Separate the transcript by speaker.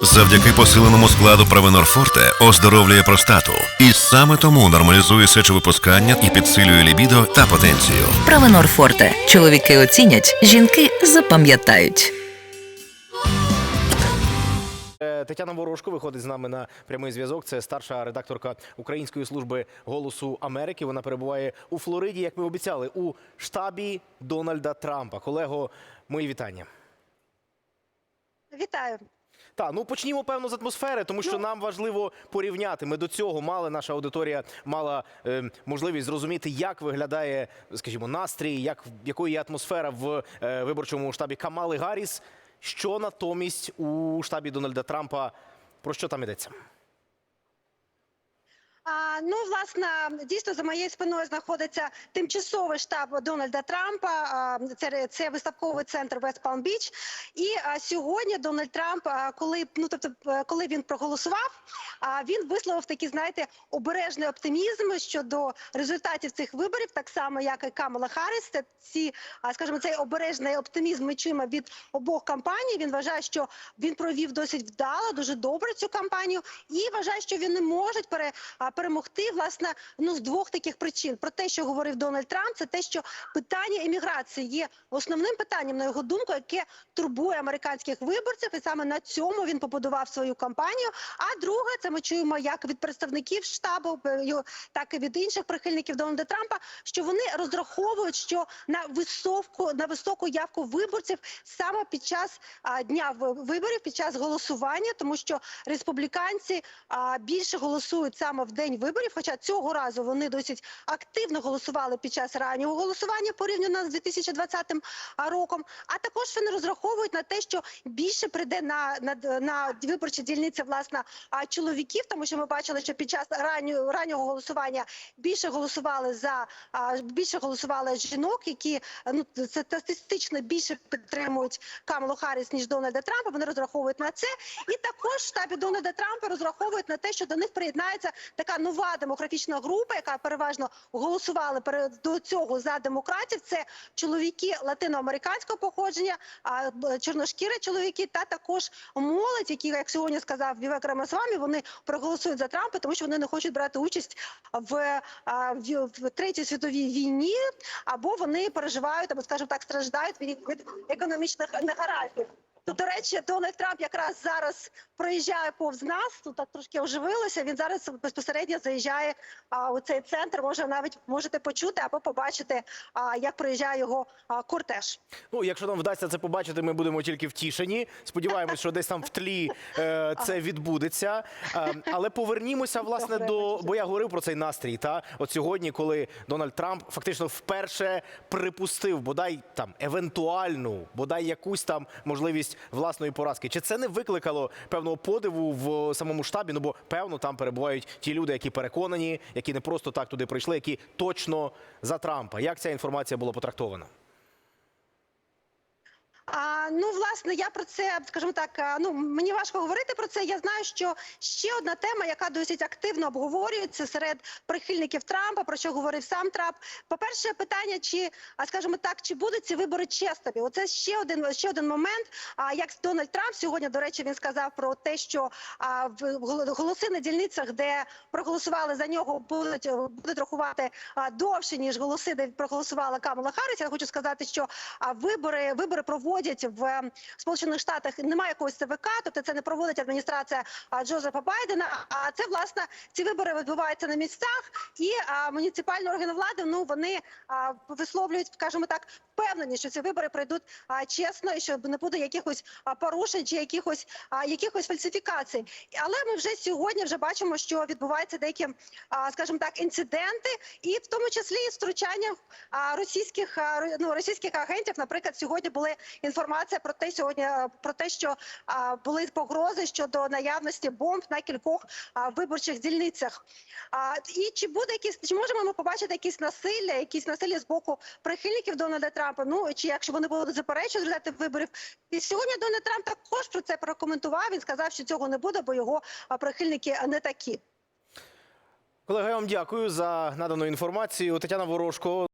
Speaker 1: Завдяки посиленому складу Провенор Форте оздоровлює простату. І саме тому нормалізує сечовипускання і підсилює лібідо та потенцію.
Speaker 2: Правенор Форте. Чоловіки оцінять, жінки запам'ятають.
Speaker 3: Е, Тетяна Ворожко виходить з нами на прямий зв'язок. Це старша редакторка Української служби голосу Америки. Вона перебуває у Флориді, як ми обіцяли, у штабі Дональда Трампа. Колего, мої вітання.
Speaker 4: Вітаю.
Speaker 3: Так, ну почнімо певно з атмосфери, тому що
Speaker 4: Ну.
Speaker 3: нам важливо порівняти. Ми до цього мали наша аудиторія мала е, можливість зрозуміти, як виглядає, скажімо, настрій, як якою є атмосфера в е, виборчому штабі Камали Гарріс. Що натомість у штабі Дональда Трампа про що там йдеться?
Speaker 4: А, ну, власне, дійсно за моєю спиною знаходиться тимчасовий штаб Дональда Трампа. А, це, це виставковий центр Вест Палм Біч. І а, сьогодні Дональд Трамп, а, коли ну тобто, е, коли він проголосував, а, він висловив такий, знаєте, обережний оптимізм щодо результатів цих виборів, так само як і Камала Харріс. Це ці, а, скажімо, цей обережний оптимізм ми чуємо від обох кампаній. Він вважає, що він провів досить вдало, дуже добре цю кампанію, і вважає, що він не може пере, перемогти власне ну з двох таких причин. Про те, що говорив Дональд Трамп, це те, що питання еміграції є основним питанням, на його думку, яке турбує американських виборців, і саме на цьому він побудував свою кампанію. А друге, це ми чуємо як від представників штабу, е, так і від інших прихильників Дональда Трампа, що вони розраховують, що на високу на високу явку виборців саме під час а, дня виборів, під час голосування, тому що республіканці а, більше голосують саме в день виборів. Хоча цього разу вони досить активно голосували під час раннього голосування порівняно з 2020 роком. А також вони розраховують на те, що більше прийде на, на, на виборчі дільниці власне чоловіків, тому що ми бачили, що під час раннього, раннього голосування більше голосували за більше голосували жінок, які ну статистично більше підтримують Камалу Харріс, ніж Дональда Трампа. Вони розраховують на це, і також в штабі Дональда Трампа розраховують на те, що до них приєднається така нова демографічна група, яка переважно голосували перед до цього за демократів. Це чоловіки латиноамериканського походження, чорношкірі чоловіки, та також молодь, які, як сьогодні сказав Вівек Рамасвамі, вони проголосують за Трампа, тому що вони не хочуть брати участь в, в, в третій світовій війні, або вони переживають, або скажімо так, страждають від економічних негараздів. Тут, до речі, Дональд Трамп якраз зараз проїжджає повз нас. Тут так трошки оживилося. Він зараз безпосередньо заїжджає а, у цей центр. Може навіть можете почути або побачити, а, як проїжджає його а, кортеж.
Speaker 3: Ну, якщо нам вдасться це побачити, ми будемо тільки втішені. Сподіваємось, що десь там в тлі е, це відбудеться. Е, але повернімося власне до бо я говорив про цей настрій. Та от сьогодні, коли Дональд Трамп фактично вперше припустив бодай там евентуальну, бодай якусь там можливість власної поразки. Чи це не викликало певного подиву в самому штабі? Ну бо певно там перебувають ті люди, які переконані, які не просто так туди прийшли, які точно за Трампа. Як ця інформація була потрактована?
Speaker 4: А, ну, власне, я про це, скажімо так, ну мені важко говорити про це. Я знаю, що ще одна тема, яка досить активно обговорюється серед прихильників Трампа, про що говорив сам Трамп. По-перше, питання, чи, а скажімо так, чи будуть ці вибори чесними? Оце ще один ще один момент. А як Дональд Трамп сьогодні, до речі, він сказав про те, що а, в гол- голоси на дільницях, де проголосували за нього, будуть будуть рахувати довше ніж голоси, де проголосувала Камала Харріс. Я хочу сказати, що а, вибори вибори проводять в е, Сполучених Штатах. Немає якогось ЦВК, тобто це не проводить адміністрація Джозефа Байдена. А це власне ці вибори відбуваються на місцях, і муніципальні органи влади ну вони висловлюють, скажімо так, впевнені, що ці вибори пройдуть чесно і що не буде якихось порушень чи якихось якихось фальсифікацій. Але ми вже сьогодні вже бачимо, що відбуваються деякі, скажімо так, інциденти, і в тому числі і втручання російських ну, російських агентів. Наприклад, сьогодні були інформація про те, сьогодні про те, що а, були погрози щодо наявності бомб на кількох а, виборчих дільницях. А, і чи буде якісь, чи можемо ми побачити якісь насилля, якісь насилля з боку прихильників Дональда Трампа? Ну чи якщо вони будуть заперечувати результати виборів? І сьогодні Дональд Трамп також про це прокоментував. Він сказав, що цього не буде, бо його прихильники не такі.
Speaker 3: Колеги, я вам дякую за надану інформацію. Тетяна Ворожко.